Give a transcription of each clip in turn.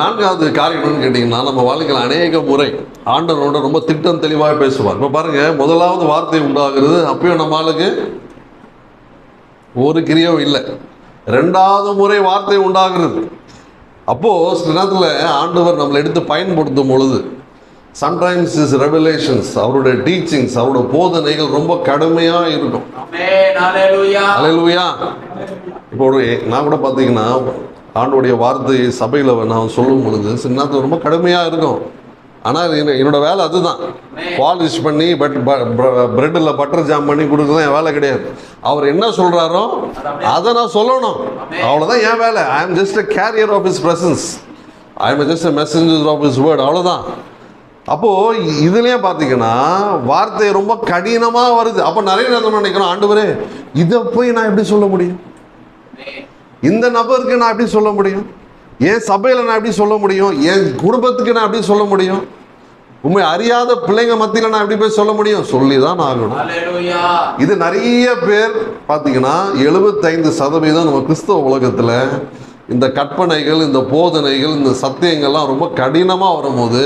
நான்காவது காரியம் கேட்டிங்கன்னா நம்ம வாழ்க்கையில் அநேக முறை ஆண்டவரோட ரொம்ப திட்டம் தெளிவாக பேசுவார். இப்போ பாருங்க முதலாவது வார்த்தை உண்டாகிறது அப்பயும் நம்ம ஆளுக்கு ஒரு கிரியும் இல்லை. ரெண்டாவது முறை வார்த்தை உண்டாகிறது. அப்போது சில நேரத்தில் ஆண்டவர் நம்மளை எடுத்து பயன்படுத்தும் பொழுது சம்டைம்ஸ் இஸ் ரெவலேஷன்ஸ் அவருடைய டீச்சிங்ஸ் அவருடைய போதனைகள் ரொம்ப கடுமையாக இருக்கும். அலையலுயா இப்போ ஒரு நான் கூட பார்த்தீங்கன்னா ஆண்டோடைய வார்த்தை சபையில் நான் சொல்லும் பொழுது சில ரொம்ப கடுமையாக இருக்கும். ஆனால் என்ன- என்னோட வேலை அதுதான். பாலிஷ் பண்ணி பட் பிரெட்டில் பட்டர் ஜாம் பண்ணி கொடுக்குறது என் வேலை கிடையாது. அவர் என்ன சொல்கிறாரோ அதை நான் சொல்லணும். அவ்வளோதான் என் வேலை. I am just a carrier of his presence I am just a messenger of his word அவ்வளோதான் அப்போது இதுலேயே பார்த்தீங்கன்னா வார்த்தை ரொம்ப கடினமாக வருது. அப்போ நிறைய நேரம் நினைக்கிறோம் ஆண்டவரே இதை போய் நான் எப்படி சொல்ல முடியும்? இந்த நபருக்கு நான் எப்படி சொல்ல முடியும்? என் சபையில் நான் எப்படி சொல்ல முடியும்? என் குடும்பத்துக்கு நான் எப்படி சொல்ல முடியும்? உண்மை அறியாத பிள்ளைங்க மத்தியில் நான் எப்படி போய் சொல்ல முடியும்? சொல்லி தான் ஆகணும் இது நிறைய பேர் பார்த்தீங்கன்னா எழுபத்தைந்து சதவீதம் நம்ம கிறிஸ்தவ உலகத்தில் இந்த கற்பனைகள் இந்த போதனைகள் இந்த சத்தியங்கள்லாம் ரொம்ப கடினமாக வரும்போது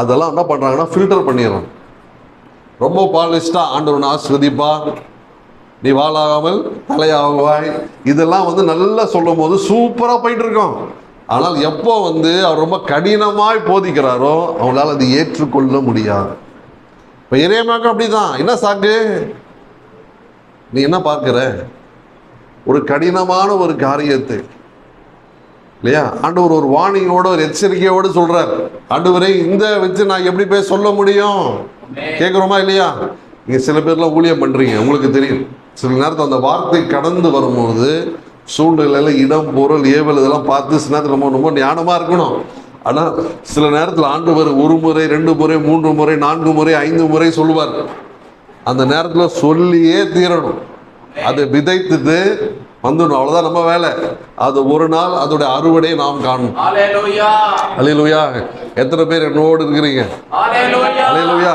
அதெல்லாம் என்ன பண்ணுறாங்கன்னா ஃபில்டர் பண்ணிடுறாங்க. ரொம்ப பாலிஸ்டாக ஆண்டவன் ஆஸ்வதிப்பா நீ வாழாகாமல் தலையாகுவாய். இதெல்லாம் வந்து நல்லா சொல்லும் போது சூப்பராக போயிட்டு இருக்கோம் ஆனால் எப்போ வந்து அவர் ரொம்ப கடினமாய் போதிக்கிறாரோ அவங்களால அதை ஏற்றுக்கொள்ள முடியாது. இப்போ இறையமாக்கம் அப்படிதான். என்ன சாக்கு? நீ என்ன பார்க்கிற? ஒரு கடினமான ஒரு காரியத்தை. இல்லையா? ஆண்டவர் ஒரு வார்னிங்கோட ஒரு எச்சரிக்கையோடு சொல்றார். ஆண்டவரே இந்த வச்சு நான் எப்படி போய் சொல்ல முடியும்? கேட்குறோமா இல்லையா? நீங்க சில பேர்லாம் ஊழியம் பண்றீங்க. உங்களுக்கு தெரியும். சில நேரத்தில் அந்த வார்த்தை கடந்து வரும்போது சூழ்நிலையில இடம் பொருள் ஏவல் இதெல்லாம் பார்த்து சில நேரத்தில் நம்ம ரொம்ப ஞானமா இருக்கணும். ஆனால் சில நேரத்தில் ஆண்டவர் ஒரு முறை ரெண்டு முறை மூன்று முறை நான்கு முறை ஐந்து முறை சொல்லுவார். அந்த நேரத்தில் சொல்லியே தீரணும். அதை விதைத்துட்டு வந்துடணும். அவ்வளோதான் நம்ம வேலை. அது ஒரு நாள் அதோட அறுவடையை நாம் ஹalleluya. அலையலுயா எத்தனை பேர் என்னோடு இருக்கிறீங்க? அலையலுயா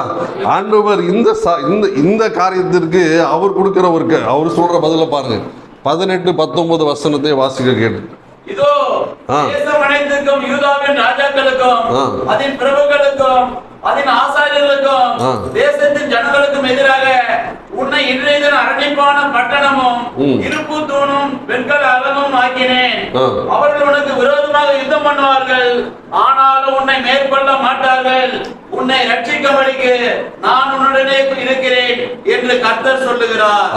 ஆண்டவர் இந்த இந்த இந்த காரியத்திற்கு அவர் கொடுக்கிற ஒரு அவர் சொல்ற பதில பாருங்க. பதினெட்டு பத்தொன்பது வசனத்தை வாசிக்க கேட்டு இதோ. தேசம் அனைத்திற்கும் யூதாவின் ராஜாக்களுக்கும். அதன் பிரபுக்களுக்கும் அதன் ஆசாரியர்களுக்கும் ஆ. தேசத்தின் ஜனங்களுக்கும் எதிராக உன்னை இன்றைய தினம் அரணிப்பான பட்டணமும். இருப்பு தூணும் வெண்கல அலமும் ஆக்கினேன். அவர்கள் உனக்கு விரோதமாக யுத்தம் பண்ணுவார்கள் ஆனாலும் உன்னை மேற்கொள்ள மாட்டார்கள் உன்னை ரட்சிக்கும்படிக்கு நான் உன்னுடனே இருக்கிறேன் என்று கர்த்தர் சொல்லுகிறார்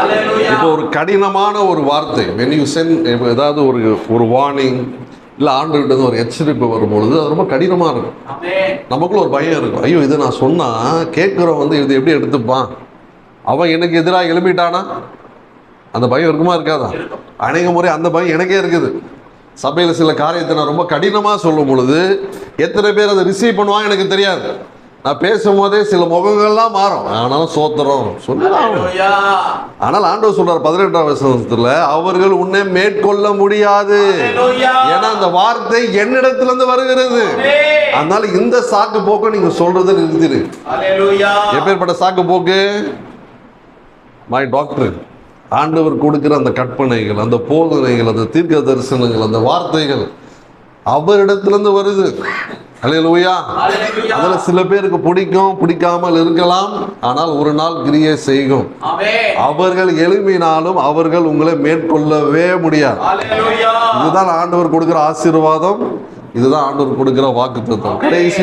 Hallelujah. இப்போ ஒரு கடினமான ஒரு வார்த்தை when you send இப்போ ஏதாவது ஒரு ஒரு வார்னிங் இல்லை ஆண்டுகிட்ட இருந்து ஒரு எச்சரிப்பு வரும்பொழுது அது ரொம்ப கடினமாக இருக்கும். நமக்குள்ள ஒரு பயம் இருக்கும். ஐயோ இதை நான் சொன்னால் கேட்குறவன் வந்து இது எப்படி எடுத்துப்பான்? அவன் எனக்கு எதிராக எழுப்பிட்டானா அந்த பயம் இருக்குமா இருக்காதா? அநேக முறை அந்த பயம் எனக்கே இருக்குது. சபையில் சில காரியத்தை நான் ரொம்ப கடினமாக சொல்லும் பொழுது எத்தனை பேர் அதை ரிசீவ் பண்ணுவான் எனக்கு தெரியாது. நான் பேசும்போதே சில முகங்கள்லாம் மாறும். ஆனாலும் ஆகணும். ஹalleluya. ஆனால் ஆண்டவர் சொல்றார் பதினெட்டாம் வசனத்துல அவர்கள் உன்னை மேற்கொள்ள முடியாது. ஏன்னா அந்த வார்த்தை என்னிடத்திலிருந்து வருகிறது. ஆமென். அதனால இந்த சாக்கு போக்க நீங்க சொல்றதை நிறுத்திடு எப்பேற்பட்ட சாக்கு போக்கு? மை டாக்டர் ஆண்டவர் கொடுக்கிற அந்த கற்பனைகள் அந்த போதனைகள் அந்த தீர்க்க தரிசனங்கள் அந்த வார்த்தைகள் அவரிடத்திலிருந்து வருது. ஹalleluya. அதுல சில பேருக்கு பிடிக்கும் பிடிக்காமல் இருக்கலாம். ஆனால் ஒரு நாள் கிரியை செய்யும் அவர்கள் எழுப்பினாலும் அவர்கள் உங்களை மேற்கொள்ளவே முடியாது. இதுதான் ஆண்டவர் கொடுக்கிற ஆசீர்வாதம். இதுதான் ஆண்டவர் கொடுக்கிற வாக்கு கடைசி